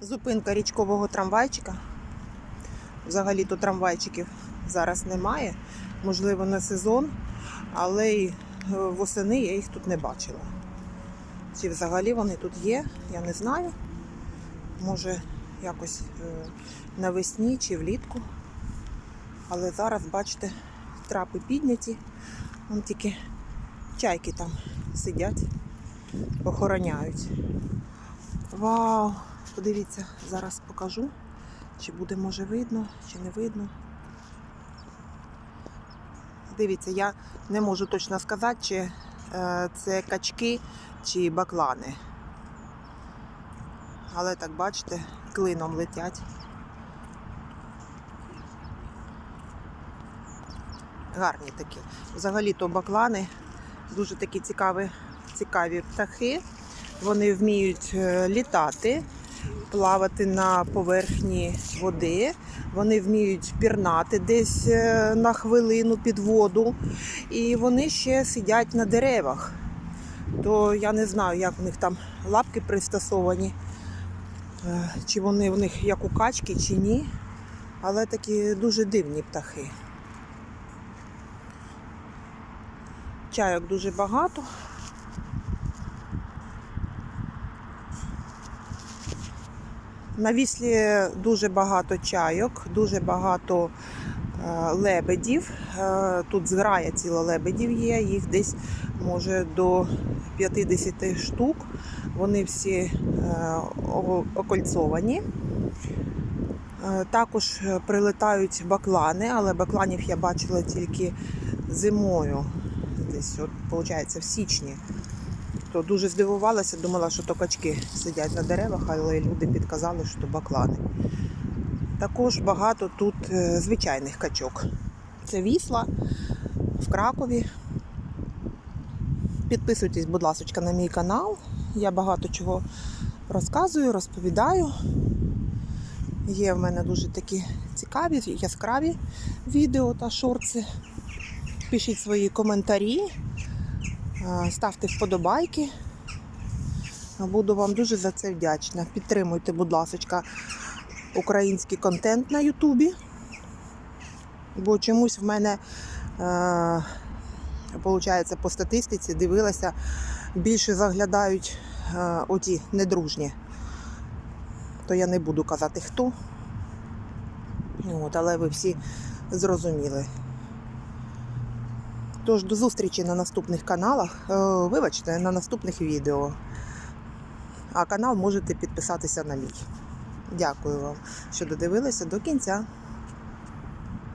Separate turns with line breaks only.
Зупинка річкового трамвайчика. Взагалі то трамвайчиків зараз немає. Можливо, на сезон, але й е, восени я їх тут не бачила. Чи взагалі вони тут є, я не знаю. Може, якось е, навесні чи влітку. Але зараз, бачите, трапи підняті. Вон тільки чайки там сидять, охороняють. Вау! Подивіться, зараз покажу, чи буде може видно, чи не видно. Дивіться, я не можу точно сказати, чи е, це качки чи баклани. Але так бачите, клином летять. Гарні такі. Взагалі-то баклани дуже такі цікаві, цікаві птахи. Вони вміють е, літати, плавати на поверхні води. Вони вміють пірнати десь е, на хвилину під воду. І вони ще сидять на деревах. То я не знаю, як в них там лапки пристосовані, е, чи вони в них як у качки, чи ні. Але такі дуже дивні птахи. Чайок дуже багато. На віслі дуже багато чайок, дуже багато е, лебедів. Е, Тут зграя ціла лебедів є, їх десь може до 50 штук. Вони всі е, окольцовані. Також прилетають баклани, але бакланів я бачила тільки зимою, десь, от, виходить, в січні. То дуже здивувалася, думала, що то качки сидять на деревах, але люди підказали, що то баклани. Також багато тут е, звичайних качок. Це вісла в Кракові. Підписуйтесь, будь ласка, на мій канал. Я багато чого розказую, розповідаю. Є в мене дуже такі цікаві, яскраві відео та шорти. Пишіть свої коментарі, ставте вподобайки. Буду вам дуже за це вдячна. Підтримуйте, будь ласка, український контент на Ютубі. Бо чомусь в мене, е, виходить, по статистиці дивилася, більше заглядають е, оті недружні. То я не буду казати хто. От, але ви всі зрозуміли. Тож до зустрічі на наступних каналах. Е, Вибачте, на наступних відео. А канал можете підписатися на мій. Дякую вам, що додивилися до кінця.